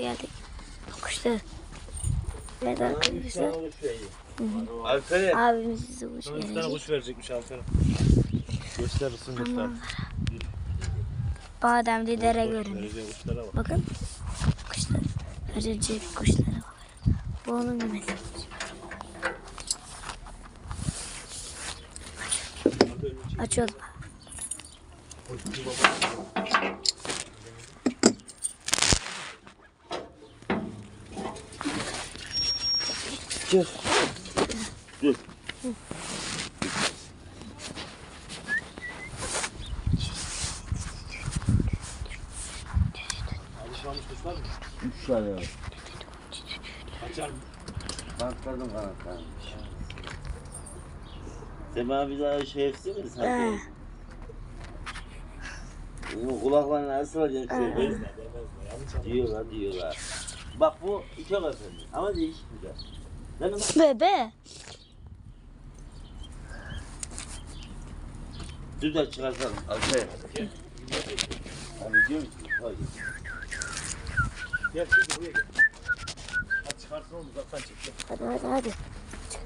geldik. Kuşlar. Evet arkadaşlar. Alperen. Abimiz size kuş bir tane gelecek. kuş verecekmiş Alperen. Göster ısın göster. Bademli dere görünüyor. Bakın. Kuşlar. Verecek kuşlara bakın. Bu onun memesi. Açıyoruz. Çık. Dur. Alışmamış mı? Üç tane var. Kaçar mı? Bantladım kanatlarını. Sen bana bir daha şey etsin mi He. sen? Bunun kulaklarını nasıl anladın. Diyorlar diyorlar. Bak bu çok efendi ama değişik lan? Bebe. Dur da çıkartalım. Alperen. Hani diyor musun? Hayır. Gel şimdi buraya gel. Hadi çıkarsın oğlum uzaktan çek. Hadi hadi hadi. Alkış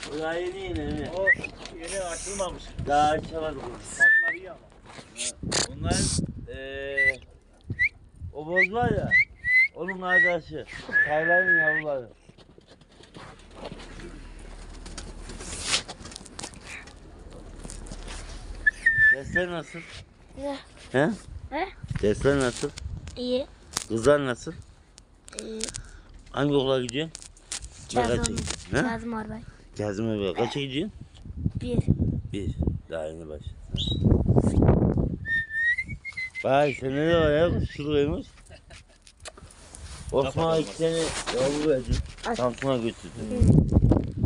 daha yeni yeni. yeni. O yeni açılmamış. Daha açamadık onu. Kadınlar iyi ama. Bunlar eee o boz var ya onun arkadaşı. Taylan'ın yavruları. Dersler nasıl? Güzel. He? He? Dersler nasıl? İyi. Kızlar nasıl? İyi. Hangi okula gidiyorsun? Kazım. Kazım Arbay. Kazım abi. Kaça gidiyorsun? Bir. Bir. Daha yeni başladın. Vay sen ne var ya kuşçuluğuymuş. Osman iki tane yavru verdi. Aç. Samsun'a götürdü. Hı.